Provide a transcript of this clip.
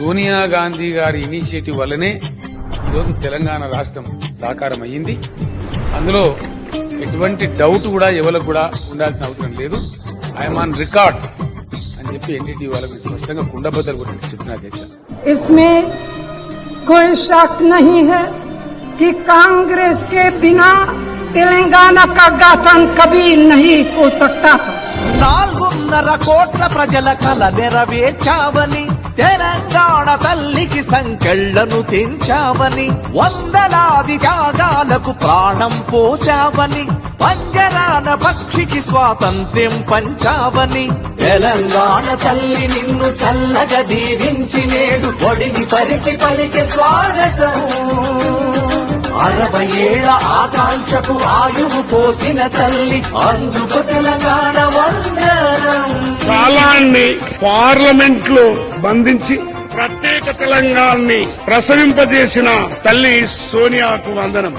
సోనియా గాంధీ గారి ఇనిషియేటివ్ వల్లనే ఈరోజు తెలంగాణ రాష్ట్రం సాకారం అయ్యింది అందులో ఎటువంటి డౌట్ కూడా ఎవరికి కూడా ఉండాల్సిన అవసరం లేదు ఐఎమ్ ఆన్ రికార్డ్ అని చెప్పి ఎన్డీటీ వాళ్ళకి స్పష్టంగా కుండబద్దలు కూడా చెప్పిన అధ్యక్ష इसमें कोई शक नहीं है कि कांग्रेस के बिना తెలంగాణ కగ్గాతం కవి నహీ హో సక్తా నాలుగున్నర కోట్ల ప్రజల కల నెరవేర్చావని తెలంగాణ తల్లికి సంకెళ్ళను తెంచావని వందలాది త్యాగాలకు ప్రాణం పోసావని పంజరాన పక్షికి స్వాతంత్ర్యం పంచావని తెలంగాణ తల్లి నిన్ను చల్లగా దీవించి నేడు పొడిని పరిచి పలికి స్వాగతం యాభై ఏళ్ళ ఆకాంక్షకు ఆయువు పోసిన తల్లి అందుకు తెలంగాణ వందనం. కాలాన్ని పార్లమెంట్లో బంధించి ప్రత్యేక తెలంగాణని ప్రసవింపజేసిన తల్లి సోనియాకు వందనం.